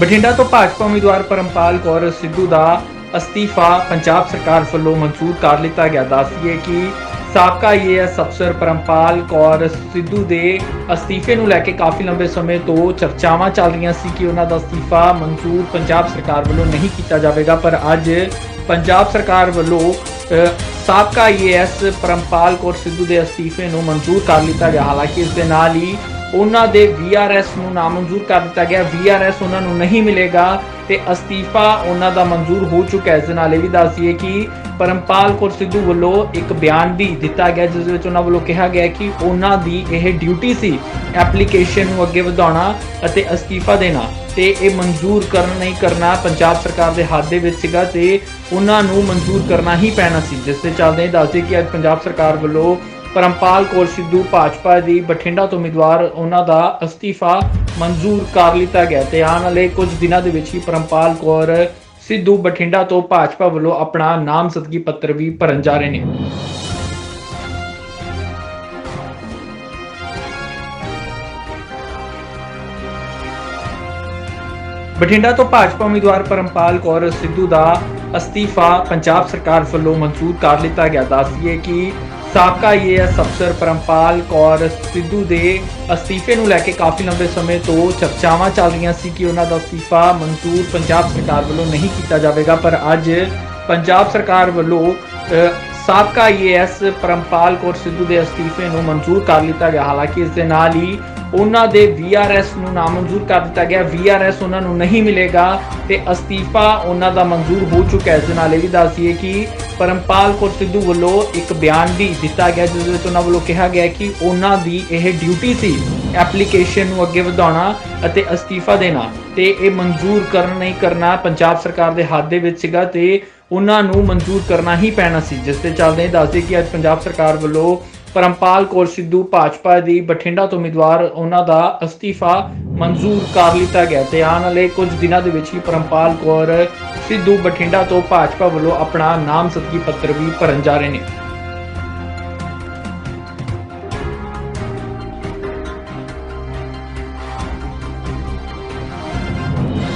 ਬਠਿੰਡਾ ਤੋਂ ਭਾਜਪਾ ਉਮੀਦਵਾਰ ਪਰਮਪਾਲ ਕੌਰ ਸਿੱਧੂ ਦਾ ਅਸਤੀਫਾ ਪੰਜਾਬ ਸਰਕਾਰ ਵੱਲੋਂ ਮਨਜ਼ੂਰ ਕਰ ਲਿੱਤਾ ਗਿਆ। ਦੱਸਦੀਏ ਕਿ ਸਾਬਕਾ ਆਈਏਐਸ ਅਫਸਰ ਪਰਮਪਾਲ ਕੌਰ ਸਿੱਧੂ ਦੇ ਅਸਤੀਫੇ ਨੂੰ ਲੈ ਕੇ ਕਾਫੀ ਲੰਬੇ ਸਮੇਂ ਤੋਂ ਚਰਚਾਵਾਂ ਚੱਲ ਰਹੀਆਂ ਸੀ ਕਿ ਉਹਨਾਂ ਦਾ ਅਸਤੀਫਾ ਮਨਜ਼ੂਰ ਪੰਜਾਬ ਸਰਕਾਰ ਵੱਲੋਂ ਨਹੀਂ ਕੀਤਾ ਜਾਵੇਗਾ ਪਰ ਅੱਜ ਪੰਜਾਬ ਸਰਕਾਰ ਵੱਲੋਂ ਅ, ਸਾਬਕਾ ਆਈਏਐਸ ਪਰਮਪਾਲ ਕੌਰ ਸਿੱਧੂ ਦੇ ਅਸਤੀਫੇ ਨੂੰ ਮਨਜ਼ੂਰ ਕਰ ਲਿੱਤਾ ਗਿਆ। ਹਾਲਾਂਕਿ ਇਸ ਦੇ ਨਾਲ ਹੀ ਉਹਨਾਂ ਦੇ ਵੀਆਰਐਸ ਨੂੰ ਨਾਮਨਜ਼ੂਰ ਕਰ ਦਿੱਤਾ ਗਿਆ। ਵੀਆਰਐਸ ਉਹਨਾਂ ਨੂੰ ਨਹੀਂ ਮਿਲੇਗਾ ਤੇ ਅਸਤੀਫਾ ਉਹਨਾਂ ਦਾ ਮਨਜ਼ੂਰ ਹੋ ਚੁੱਕਾ ਹੈ। ਇਸ ਦੇ ਨਾਲ ਇਹ ਵੀ ਦੱਸ ਕਿ ਪਰਮਪਾਲ ਕੌਰ ਸਿੱਧੂ ਵੱਲੋਂ ਇੱਕ ਬਿਆਨ ਵੀ ਦਿੱਤਾ ਗਿਆ, ਜਿਸ ਵਿੱਚ ਉਹਨਾਂ ਵੱਲੋਂ ਕਿਹਾ ਗਿਆ ਕਿ ਉਹਨਾਂ ਦੀ ਇਹ ਡਿਊਟੀ ਸੀ ਐਪਲੀਕੇਸ਼ਨ ਨੂੰ ਅੱਗੇ ਵਧਾਉਣਾ ਅਤੇ ਅਸਤੀਫਾ ਦੇਣਾ ਤੇ ਇਹ ਮਨਜ਼ੂਰ ਕਰਨ ਨਹੀਂ ਕਰਨਾ ਪੰਜਾਬ ਸਰਕਾਰ ਦੇ ਹੱਥ ਦੇ ਵਿੱਚ ਸੀਗਾ ਤੇ ਉਹਨਾਂ ਨੂੰ ਮਨਜ਼ੂਰ ਕਰਨਾ ਹੀ ਪੈਣਾ ਸੀ। ਜਿਸ ਦੇ ਚੱਲਦੇ ਦੱਸਦੇ ਕਿ ਅੱਜ ਪੰਜਾਬ ਸਰਕਾਰ ਵੱਲੋਂ ਪਰਮਪਾਲ ਕੌਰ ਸਿੱਧੂ ਭਾਜਪਾ ਦੀ ਬਠਿੰਡਾ ਤੋਂ ਉਮੀਦਵਾਰ ਉਹਨਾਂ ਦਾ ਅਸਤੀਫਾ ਮਨਜ਼ੂਰ ਕਰ ਲਿੱਤਾ ਗਿਆ ਤੇ ਆਉਣ ਵਾਲੇ ਕੁਝ ਦਿਨਾਂ ਦੇ ਵਿੱਚ ਹੀ ਪਰਮਪਾਲ ਕੌਰ ਸਿੱਧੂ ਬਠਿੰਡਾ ਤੋਂ ਭਾਜਪਾ ਵੱਲੋਂ ਆਪਣਾ ਨਾਮਜ਼ਦਗੀ ਪੱਤਰ ਵੀ ਭਰਨ ਜਾ ਰਹੇ ਨੇ। ਬਠਿੰਡਾ ਤੋਂ ਭਾਜਪਾ ਉਮੀਦਵਾਰ ਪਰਮਪਾਲ ਕੌਰ ਸਿੱਧੂ ਦਾ ਅਸਤੀਫਾ ਪੰਜਾਬ ਸਰਕਾਰ ਵੱਲੋਂ ਮਨਜ਼ੂਰ ਕਰ ਲਿੱਤਾ ਗਿਆ। ਦੱਸਦੀਏ ਕਿ ਸਾਬਕਾ ਆਈਏਐਸ ਅਫਸਰ ਪਰਮਪਾਲ ਕੌਰ ਸਿੱਧੂ ਦੇ ਅਸਤੀਫੇ ਨੂੰ ਲੈ ਕੇ ਕਾਫੀ ਲੰਬੇ ਸਮੇਂ ਤੋਂ ਚਰਚਾਵਾਂ ਚੱਲ ਰਹੀਆਂ ਸੀ ਕਿ ਉਹਨਾਂ ਦਾ ਅਸਤੀਫਾ ਮਨਜ਼ੂਰ ਪੰਜਾਬ ਸਰਕਾਰ ਵੱਲੋਂ ਨਹੀਂ ਕੀਤਾ ਜਾਵੇਗਾ ਪਰ ਅੱਜ ਪੰਜਾਬ ਸਰਕਾਰ ਵੱਲੋਂ ਅ, ਸਾਬਕਾ ਆਈਏਐਸ ਪਰਮਪਾਲ ਕੌਰ ਸਿੱਧੂ ਦੇ ਅਸਤੀਫੇ ਨੂੰ ਮਨਜ਼ੂਰ ਕਰ ਲਿੱਤਾ ਗਿਆ। ਹਾਲਾਂਕਿ ਇਸ ਦੇ ਨਾਲ ਹੀ ਉਹਨਾਂ ਦੇ ਵੀਆਰਐਸ ਨੂੰ ਨਾਮਨਜ਼ੂਰ ਕਰ ਦਿੱਤਾ ਗਿਆ। ਵੀਆਰਐਸ ਉਹਨਾਂ ਨੂੰ ਨਹੀਂ ਮਿਲੇਗਾ ਤੇ ਅਸਤੀਫਾ ਉਹਨਾਂ ਦਾ ਮਨਜ਼ੂਰ ਹੋ ਚੁੱਕਾ ਹੈ। ਇਸ ਦੇ ਨਾਲ ਇਹ ਵੀ ਦੱਸ ਕਿ ਪਰਮਪਾਲ ਕੌਰ ਸਿੱਧੂ ਵੱਲੋਂ ਇੱਕ ਬਿਆਨ ਵੀ ਦਿੱਤਾ ਗਿਆ, ਜਿਸ ਵਿੱਚ ਉਹਨਾਂ ਵੱਲੋਂ ਕਿਹਾ ਗਿਆ ਕਿ ਉਹਨਾਂ ਦੀ ਇਹ ਡਿਊਟੀ ਸੀ ਐਪਲੀਕੇਸ਼ਨ ਨੂੰ ਅੱਗੇ ਵਧਾਉਣਾ ਅਤੇ ਅਸਤੀਫਾ ਦੇਣਾ ਤੇ ਇਹ ਮਨਜ਼ੂਰ ਕਰਨ ਨਹੀਂ ਕਰਨਾ ਪੰਜਾਬ ਸਰਕਾਰ ਦੇ ਹੱਥ ਦੇ ਵਿੱਚ ਸੀਗਾ ਤੇ ਉਹਨਾਂ ਨੂੰ ਮਨਜ਼ੂਰ ਕਰਨਾ ਹੀ ਪੈਣਾ ਸੀ। ਜਿਸ ਦੇ ਚੱਲਦੇ ਦੱਸਦੇ ਕਿ ਅੱਜ ਪੰਜਾਬ ਸਰਕਾਰ ਵੱਲੋਂ ਪਰਮਪਾਲ ਕੌਰ ਸਿੱਧੂ ਭਾਜਪਾ ਦੀ ਬਠਿੰਡਾ ਤੋਂ ਉਮੀਦਵਾਰ ਉਹਨਾਂ ਦਾ ਅਸਤੀਫਾ ਮਨਜ਼ੂਰ ਕਰ ਲਿੱਤਾ ਗਿਆ ਤੇ ਆਉਣ ਵਾਲੇ ਕੁਝ ਦਿਨਾਂ ਦੇ ਵਿੱਚ ਹੀ ਪਰਮਪਾਲ ਕੌਰ ਸਿੱਧੂ ਬਠਿੰਡਾ ਤੋਂ ਭਾਜਪਾ ਵੱਲੋਂ ਆਪਣਾ ਨਾਮਜ਼ਦਗੀ ਪੱਤਰ ਵੀ ਭਰਨ ਜਾ ਰਹੇ ਨੇ।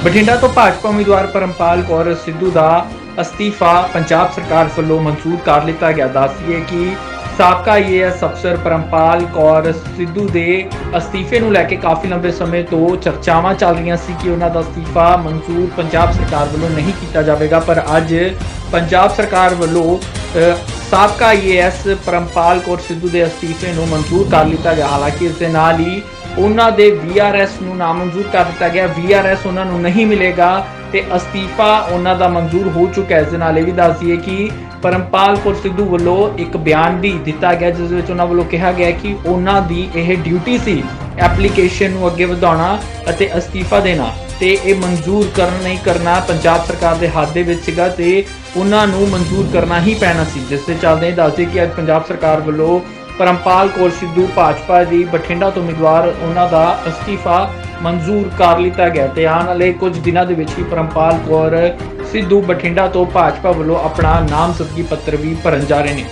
ਬਠਿੰਡਾ ਤੋਂ ਭਾਜਪਾ ਉਮੀਦਵਾਰ ਪਰਮਪਾਲ ਕੌਰ ਸਿੱਧੂ ਦਾ ਅਸਤੀਫਾ ਪੰਜਾਬ ਸਰਕਾਰ ਵੱਲੋਂ ਮਨਜ਼ੂਰ ਕਰ ਲਿੱਤਾ ਗਿਆ। ਦੱਸਦੀਏ ਕਿ ਸਾਬਕਾ ਆਈਏਐਸ ਅਫਸਰ ਪਰਮਪਾਲ ਕੌਰ ਸਿੱਧੂ ਦੇ ਅਸਤੀਫੇ ਨੂੰ ਲੈ ਕੇ ਕਾਫੀ ਲੰਬੇ ਸਮੇਂ ਤੋਂ ਚਰਚਾਵਾਂ ਚੱਲ ਰਹੀਆਂ ਸੀ ਕਿ ਉਹਨਾਂ ਦਾ ਅਸਤੀਫਾ ਮਨਜ਼ੂਰ ਪੰਜਾਬ ਸਰਕਾਰ ਵੱਲੋਂ ਨਹੀਂ ਕੀਤਾ ਜਾਵੇਗਾ ਪਰ ਅੱਜ ਪੰਜਾਬ ਸਰਕਾਰ ਵੱਲੋਂ ਅ, ਸਾਬਕਾ ਆਈਏਐਸ ਪਰਮਪਾਲ ਕੌਰ ਸਿੱਧੂ ਦੇ ਅਸਤੀਫੇ ਨੂੰ ਮਨਜ਼ੂਰ ਕਰ ਲਿੱਤਾ ਗਿਆ। ਹਾਲਾਂਕਿ ਇਸ ਦੇ ਨਾਲ ਹੀ ਉਹਨਾਂ ਦੇ ਵੀਆਰਐਸ ਨੂੰ ਨਾਮਨਜ਼ੂਰ ਕਰ ਦਿੱਤਾ ਗਿਆ। ਵੀਆਰਐਸ ਉਹਨਾਂ ਨੂੰ ਨਹੀਂ ਮਿਲੇਗਾ। ਤੇ ਅਸਤੀਫਾ ਉਹਨਾਂ ਦਾ ਮਨਜ਼ੂਰ ਹੋ ਚੁੱਕਾ ਹੈ। ਇਸ ਦੇ ਨਾਲ ਇਹ ਵੀ ਦੱਸ ਦਈਏ ਕਿ ਪਰਮਪਾਲ ਕੌਰ ਸਿੱਧੂ ਵੱਲੋਂ ਇੱਕ ਬਿਆਨ ਵੀ ਦਿੱਤਾ ਗਿਆ, ਜਿਸ ਵਿੱਚ ਉਹਨਾਂ ਵੱਲੋਂ ਕਿਹਾ ਗਿਆ ਕਿ ਉਹਨਾਂ ਦੀ ਇਹ ਡਿਊਟੀ ਸੀ ਐਪਲੀਕੇਸ਼ਨ ਨੂੰ ਅੱਗੇ ਵਧਾਉਣਾ ਅਤੇ ਅਸਤੀਫਾ ਦੇਣਾ ਤੇ ਇਹ ਮਨਜ਼ੂਰ ਕਰਨ ਨਹੀਂ ਕਰਨਾ ਪੰਜਾਬ ਸਰਕਾਰ ਦੇ ਹੱਥ ਦੇ ਵਿੱਚ ਸੀਗਾ ਤੇ ਉਹਨਾਂ ਨੂੰ ਮਨਜ਼ੂਰ ਕਰਨਾ ਹੀ ਪੈਣਾ ਸੀ। ਜਿਸ ਦੇ ਚੱਲਦੇ ਦੱਸਦੇ ਕਿ ਅੱਜ ਪੰਜਾਬ ਸਰਕਾਰ ਵੱਲੋਂ ਪਰਮਪਾਲ ਕੌਰ ਸਿੱਧੂ ਭਾਜਪਾ ਦੀ ਬਠਿੰਡਾ ਤੋਂ ਉਮੀਦਵਾਰ ਉਹਨਾਂ ਦਾ ਅਸਤੀਫਾ ਮਨਜ਼ੂਰ ਕਰ ਲਿੱਤਾ ਗਿਆ ਤੇ ਆਉਣ ਵਾਲੇ ਕੁਝ ਦਿਨਾਂ ਦੇ ਵਿੱਚ ਹੀ ਪਰਮਪਾਲ ਕੌਰ ਸਿੱਧੂ ਬਠਿੰਡਾ ਤੋਂ ਭਾਜਪਾ ਵੱਲੋਂ ਆਪਣਾ ਨਾਮਜ਼ਦਗੀ ਪੱਤਰ ਵੀ ਭਰਨ ਜਾ ਰਹੇ ਨੇ।